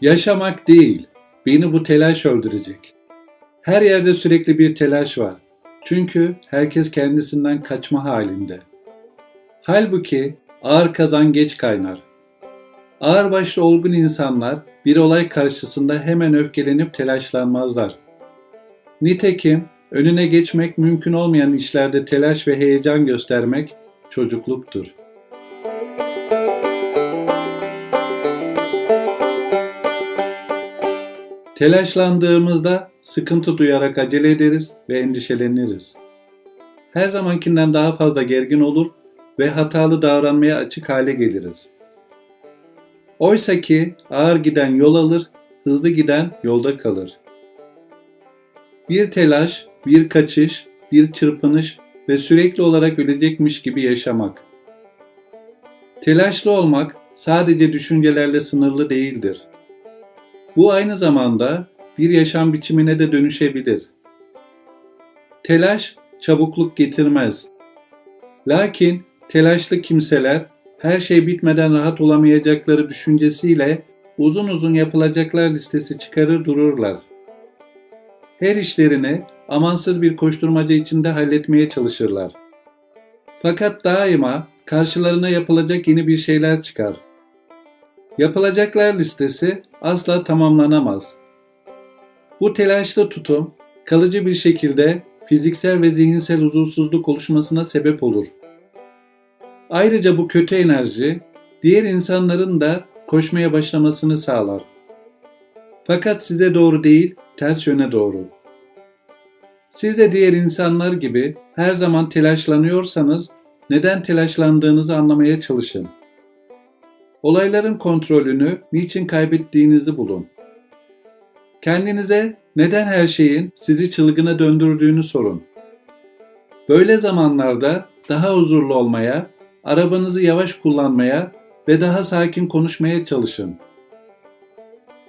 Yaşamak değil, beni bu telaş öldürecek. Her yerde sürekli bir telaş var. Çünkü herkes kendisinden kaçma halinde. Halbuki ağır kazan geç kaynar. Ağır başlı olgun insanlar bir olay karşısında hemen öfkelenip telaşlanmazlar. Nitekim önüne geçmek mümkün olmayan işlerde telaş ve heyecan göstermek çocukluktur. Telaşlandığımızda sıkıntı duyarak acele ederiz ve endişeleniriz. Her zamankinden daha fazla gergin olur ve hatalı davranmaya açık hale geliriz. Oysa ki ağır giden yol alır, hızlı giden yolda kalır. Bir telaş, bir kaçış, bir çırpınış ve sürekli olarak ölecekmiş gibi yaşamak. Telaşlı olmak sadece düşüncelerle sınırlı değildir. Bu aynı zamanda bir yaşam biçimine de dönüşebilir. Telaş çabukluk getirmez. Lakin telaşlı kimseler her şey bitmeden rahat olamayacakları düşüncesiyle uzun uzun yapılacaklar listesi çıkarır dururlar. Her işlerini amansız bir koşturmaca içinde halletmeye çalışırlar. Fakat daima karşılarına yapılacak yeni bir şeyler çıkar. Yapılacaklar listesi asla tamamlanamaz. Bu telaşlı tutum kalıcı bir şekilde fiziksel ve zihinsel huzursuzluk oluşmasına sebep olur. Ayrıca bu kötü enerji diğer insanların da koşmaya başlamasını sağlar. Fakat size doğru değil, ters yöne doğru. Siz de diğer insanlar gibi her zaman telaşlanıyorsanız neden telaşlandığınızı anlamaya çalışın. Olayların kontrolünü niçin kaybettiğinizi bulun. Kendinize neden her şeyin sizi çılgına döndürdüğünü sorun. Böyle zamanlarda daha huzurlu olmaya, arabanızı yavaş kullanmaya ve daha sakin konuşmaya çalışın.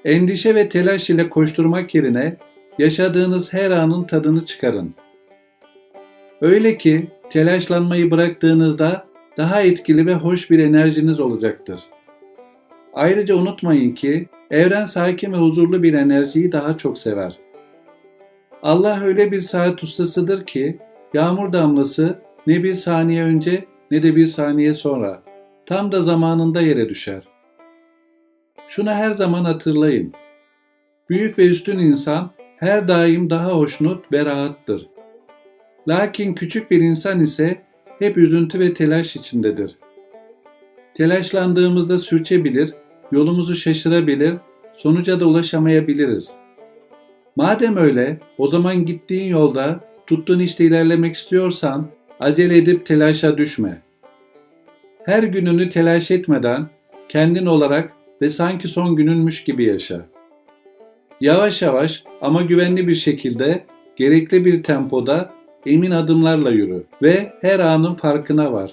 Endişe ve telaş ile koşturmak yerine yaşadığınız her anın tadını çıkarın. Öyle ki telaşlanmayı bıraktığınızda daha etkili ve hoş bir enerjiniz olacaktır. Ayrıca unutmayın ki evren sakin ve huzurlu bir enerjiyi daha çok sever. Allah öyle bir saat ustasıdır ki yağmur damlası ne bir saniye önce ne de bir saniye sonra tam da zamanında yere düşer. Şunu her zaman hatırlayın. Büyük ve üstün insan her daim daha hoşnut ve rahattır. Lakin küçük bir insan ise hep üzüntü ve telaş içindedir. Telaşlandığımızda sürçebilir, yolumuzu şaşırabilir, sonuca da ulaşamayabiliriz. Madem öyle, o zaman gittiğin yolda tuttuğun işte ilerlemek istiyorsan acele edip telaşa düşme. Her gününü telaş etmeden kendin olarak ve sanki son gününmüş gibi yaşa. Yavaş yavaş ama güvenli bir şekilde gerekli bir tempoda emin adımlarla yürü ve her anın farkına var.